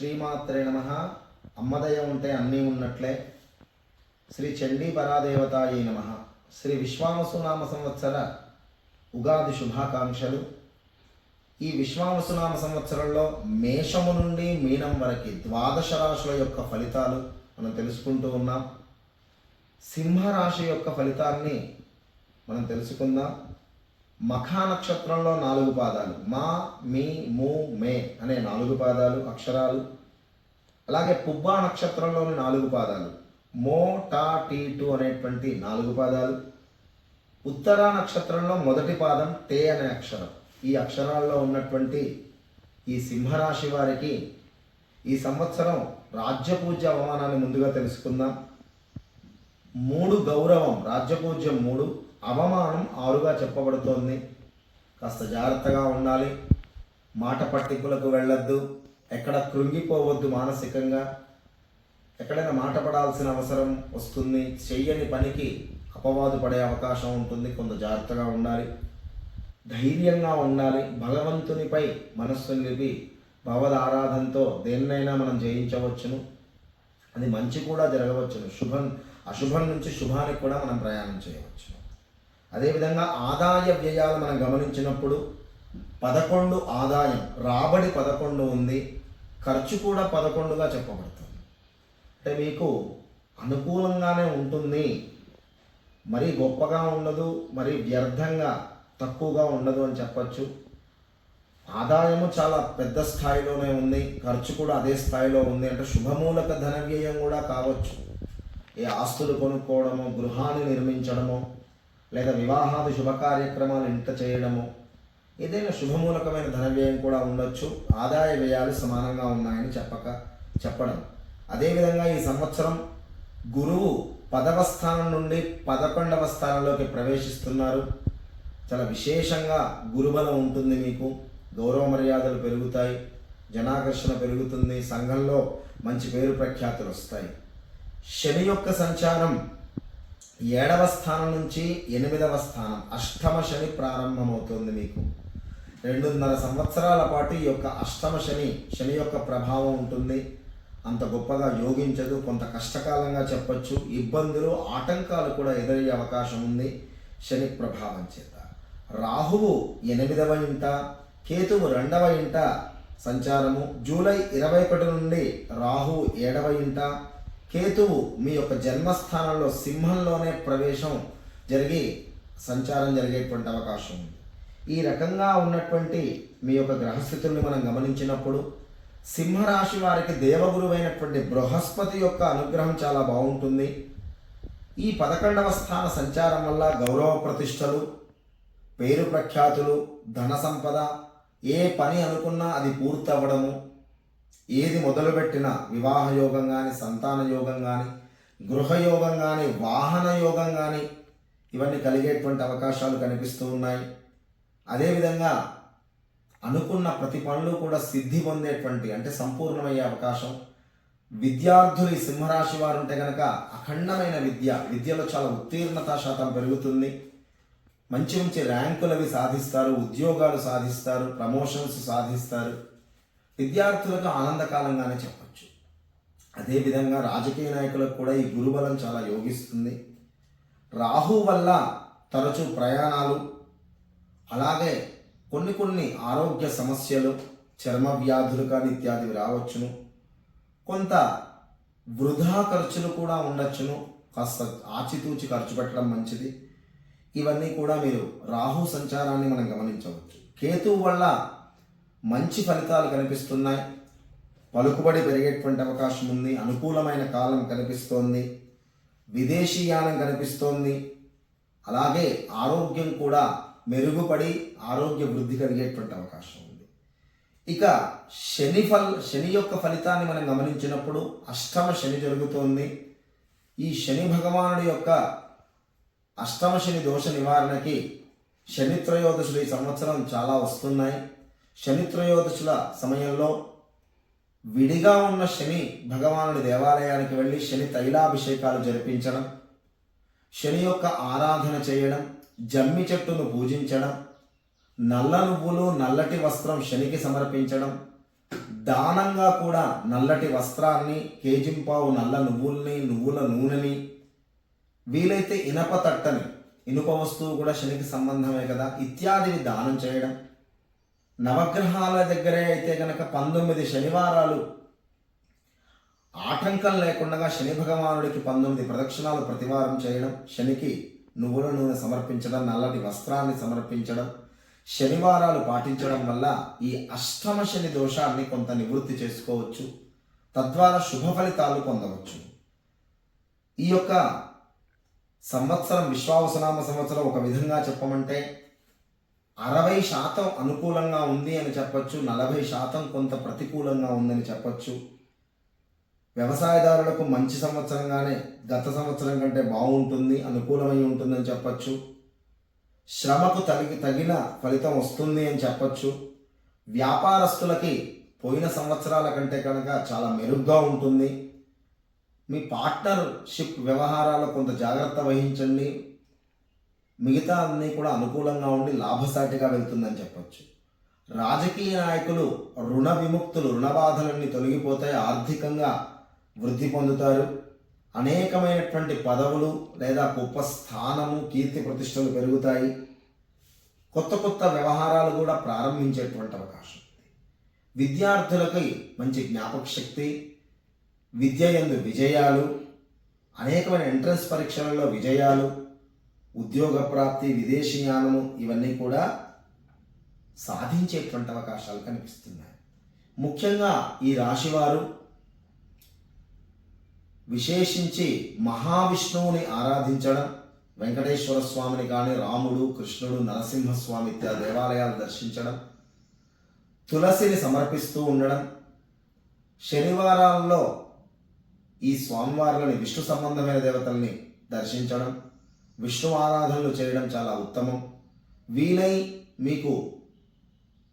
శ్రీమాత్రే నమ. అమ్మదయ ఉంటే అన్నీ ఉన్నట్లే. శ్రీ చండీ పరాదేవతాయే నమ. శ్రీ విశ్వామసునామ సంవత్సర ఉగాది శుభాకాంక్షలు. ఈ విశ్వామసునామ సంవత్సరంలో మేషము నుండి మీనం వరకు ద్వాదశ రాశుల యొక్క ఫలితాలు మనం తెలుసుకుంటూ ఉన్నాం. సింహరాశి యొక్క ఫలితాన్ని మనం తెలుసుకుందాం. మఖా నక్షత్రంలో నాలుగు పాదాలు. మా మీ ము మే అనే నాలుగు పాదాలు అక్షరాలు. అలాగే పుబ్బా నక్షత్రంలోని నాలుగు పాదాలు. మో టా టీ టు అనేటువంటి నాలుగు పాదాలు. ఉత్తర నక్షత్రంలో మొదటి పాదం టే అనే అక్షరం. ఈ అక్షరాల్లో ఉన్నటువంటి ఈ సింహరాశి వారికి ఈ సంవత్సరం రాజ్యపూజ్య అవమానాన్ని ముందుగా తెలుసుకుందాం. మూడు గౌరవం రాజ్యపూజ్యం మూడు అవమానం ఆరుగా చెప్పబడుతోంది. కాస్త జాగ్రత్తగా ఉండాలి. మాట పట్టింపులకు వెళ్ళొద్దు. ఎక్కడ కృంగిపోవద్దు మానసికంగా. ఎక్కడైనా మాట పడాల్సిన అవసరం వస్తుంది. చెయ్యని పనికి అపవాదు పడే అవకాశం ఉంటుంది. కొంత జాగ్రత్తగా ఉండాలి. ధైర్యంగా ఉండాలి. భగవంతునిపై మనస్సు నిలిపి భగవద్ దేన్నైనా మనం జయించవచ్చును. అది మంచి కూడా జరగవచ్చును. శుభం అశుభం నుంచి శుభానికి కూడా మనం ప్రయాణం చేయవచ్చు అదేవిధంగా ఆదాయ వ్యయాలు మనం గమనించినప్పుడు పదకొండు ఆదాయం రాబడి పదకొండు ఉంది ఖర్చు కూడా పదకొండుగా చెప్పబడుతుంది. అంటే మీకు అనుకూలంగానే ఉంటుంది మరీ గొప్పగా ఉండదు మరీ వ్యర్థంగా తక్కువగా ఉండదు అని చెప్పచ్చు. ఆదాయము చాలా పెద్ద స్థాయిలోనే ఉంది ఖర్చు కూడా అదే స్థాయిలో ఉంది అంటే శుభమూలక ధన వ్యయం కూడా కావచ్చు. ఏ ఆస్తులు కొనుక్కోవడము గృహాన్ని నిర్మించడము లేదా వివాహాది శుభ కార్యక్రమాలు చేయడము ఏదైనా శుభమూలకమైన ధన వ్యయం కూడా ఉండొచ్చు ఆదాయ వ్యయాలు సమానంగా ఉన్నాయని చెప్పక చెప్పడం. అదేవిధంగా ఈ సంవత్సరం గురువు పదవ స్థానం నుండి పదకొండవ స్థానంలోకి ప్రవేశిస్తున్నారు. చాలా విశేషంగా గురుబలం ఉంటుంది మీకు గౌరవ మర్యాదలు పెరుగుతాయి జనాకర్షణ పెరుగుతుంది సంఘంలో మంచి పేరు ప్రఖ్యాతులు వస్తాయి. శని యొక్క సంచారం ఏడవ స్థానం నుంచి ఎనిమిదవ స్థానం అష్టమ శని ప్రారంభమవుతుంది మీకు. రెండున్నర సంవత్సరాల పాటు ఈ యొక్క అష్టమ శని శని యొక్క ప్రభావం ఉంటుంది. అంత గొప్పగా యోగించదు కొంత కష్టకాలంగా చెప్పచ్చు. ఇబ్బందులు ఆటంకాలు కూడా ఎదురయ్యే అవకాశం ఉంది శని ప్రభావం చేత. రాహువు ఎనిమిదవ ఇంట కేతువు రెండవ ఇంట సంచారము. జూలై ఇరవై ఒకటి నుండి రాహు ఏడవ ఇంట కేతువు మీ యొక్క జన్మస్థానంలో సింహంలోనే ప్రవేశం జరిగి సంచారం జరిగేటువంటి అవకాశం ఉంది. ఈ రకంగా ఉన్నటువంటి మీ యొక్క గ్రహస్థితుల్ని మనం గమనించినప్పుడు సింహరాశి వారికి దేవగురువైనటువంటి బృహస్పతి యొక్క అనుగ్రహం చాలా బాగుంటుంది. ఈ పదకొండవ స్థాన సంచారం వల్ల గౌరవ ప్రతిష్టలు పేరు ప్రఖ్యాతులు ధన సంపద ఏ పని అనుకున్నా అది పూర్తి అవ్వడము ఏది మొదలుపెట్టినా వివాహ యోగం కానీ సంతాన యోగం కానీ గృహయోగం కానీ వాహన యోగం కానీ ఇవన్నీ కలిగేటువంటి అవకాశాలు కనిపిస్తూ ఉన్నాయి. అదేవిధంగా అనుకున్న ప్రతి పనులు కూడా సిద్ధి పొందేటువంటి అంటే సంపూర్ణమయ్యే అవకాశం. విద్యార్థులు ఈ సింహరాశి వారు ఉంటే కనుక అఖండమైన విద్య విద్యలో చాలా ఉత్తీర్ణత శాతం పెరుగుతుంది. మంచి మంచి ర్యాంకులు అవి సాధిస్తారు ఉద్యోగాలు సాధిస్తారు ప్రమోషన్స్ సాధిస్తారు. విద్యార్థులకు ఆనందకాలంగానే చెప్పచ్చు. అదేవిధంగా రాజకీయ నాయకులకు కూడా ఈ గురుబలం చాలా యోగిస్తుంది. రాహు వల్ల తరచూ ప్రయాణాలు అలాగే కొన్ని కొన్ని ఆరోగ్య సమస్యలు చర్మ వ్యాధులు కానీ ఇత్యాదివి రావచ్చును. కొంత వృధా ఖర్చులు కూడా ఉండొచ్చును. కాస్త ఆచితూచి ఖర్చు పెట్టడం మంచిది. ఇవన్నీ కూడా మీరు రాహు సంచారాన్ని మనం గమనించవచ్చు. కేతువు వల్ల మంచి ఫలితాలు కనిపిస్తున్నాయి. పలుకుబడి పెరిగేటువంటి అవకాశం ఉంది. అనుకూలమైన కాలం కనిపిస్తోంది. విదేశీయానం కనిపిస్తోంది. అలాగే ఆరోగ్యం కూడా మెరుగుపడి ఆరోగ్య వృద్ధి కలిగేటువంటి అవకాశం ఉంది. ఇక శని ఫల్ శని యొక్క ఫలితాన్ని మనం గమనించినప్పుడు అష్టమ శని జరుగుతోంది. ఈ శని భగవానుడి యొక్క అష్టమ శని దోష నివారణకి శని త్రయోదశులు ఈ సంవత్సరం చాలా వస్తున్నాయి. శని త్రయోదశుల సమయంలో విడిగా ఉన్న శని భగవానుడి దేవాలయానికి వెళ్ళి శని తైలాభిషేకాలు జరిపించడం శని యొక్క ఆరాధన చేయడం జమ్మి చెట్టును పూజించడం నల్ల నువ్వులు నల్లటి వస్త్రం శనికి సమర్పించడం దానంగా కూడా నల్లటి వస్త్రాన్ని కేజింపావు నల్ల నువ్వుల్ని నువ్వుల నూనెని వీలైతే ఇనప తట్టని ఇనుప వస్తువు కూడా శనికి సంబంధమే కదా ఇత్యాదివి దానం చేయడం నవగ్రహాల దగ్గరే అయితే గనక పంతొమ్మిది శనివారాలు ఆటంకం లేకుండా శని భగవానుడికి పంతొమ్మిది ప్రదక్షిణాలు ప్రతివారం చేయడం శనికి నువ్వుల నూనె సమర్పించడం నల్లటి వస్త్రాన్ని సమర్పించడం శనివారాలు పాటించడం వల్ల ఈ అష్టమ శని దోషాన్ని కొంత నివృత్తి చేసుకోవచ్చు. తద్వారా శుభ ఫలితాలు పొందవచ్చు. ఈ యొక్క సంవత్సరం విశ్వావసనామ సంవత్సరం ఒక విధంగా చెప్పమంటే అరవై శాతం అనుకూలంగా ఉంది అని చెప్పచ్చు నలభై శాతం కొంత ప్రతికూలంగా ఉందని చెప్పచ్చు. వ్యవసాయదారులకు మంచి సంవత్సరంగానే గత సంవత్సరం కంటే బాగుంటుంది అనుకూలమై ఉంటుందని చెప్పచ్చు. శ్రమకు తగి తగిన ఫలితం వస్తుంది అని చెప్పచ్చు. వ్యాపారస్తులకి పోయిన సంవత్సరాల కంటే కనుక చాలా మెరుగ్గా ఉంటుంది. మీ పార్ట్నర్షిప్ వ్యవహారాలు కొంత జాగ్రత్త వహించండి. మిగతా అన్నీ కూడా అనుకూలంగా ఉండి లాభసాటిగా వెళ్తుందని చెప్పొచ్చు. రాజకీయ నాయకులు రుణ విముక్తులు రుణబాధలన్నీ తొలగిపోతాయి ఆర్థికంగా వృద్ధి పొందుతారు. అనేకమైనటువంటి పదవులు లేదా గొప్ప స్థానము కీర్తి ప్రతిష్టలు పెరుగుతాయి. కొత్త కొత్త వ్యవహారాలు కూడా ప్రారంభించేటువంటి అవకాశం ఉంది. విద్యార్థులకి మంచి జ్ఞాపక శక్తి విద్య యందు విజయాలు అనేకమైన ఎంట్రన్స్ పరీక్షలలో విజయాలు ఉద్యోగ ప్రాప్తి విదేశీయానము ఇవన్నీ కూడా సాధించేటువంటి అవకాశాలు కనిపిస్తున్నాయి. ముఖ్యంగా ఈ రాశివారు విశేషించి మహావిష్ణువుని ఆరాధించడం వెంకటేశ్వర స్వామిని కానీ రాముడు కృష్ణుడు నరసింహస్వామి ఇత్యాది దేవాలయాలు దర్శించడం తులసిని సమర్పిస్తూ ఉండడం శనివారాల్లో ఈ స్వామివార్లని విష్ణు సంబంధమైన దేవతల్ని దర్శించడం విష్ణు ఆరాధనలు చేయడం చాలా ఉత్తమం. వీలై మీకు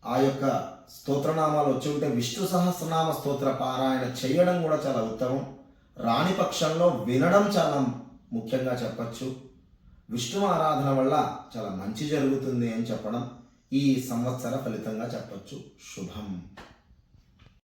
ఆ యొక్క స్తోత్రనామాలు వచ్చి ఉంటే విష్ణు సహస్రనామ స్తోత్ర పారాయణ చేయడం కూడా చాలా ఉత్తమం. రాని పక్షంలో వినడం చాలా ముఖ్యంగా చెప్పచ్చు. విష్ణు ఆరాధన వల్ల చాలా మంచి జరుగుతుంది అని చెప్పడం ఈ సంవత్సర ఫలితంగా చెప్పచ్చు. శుభం.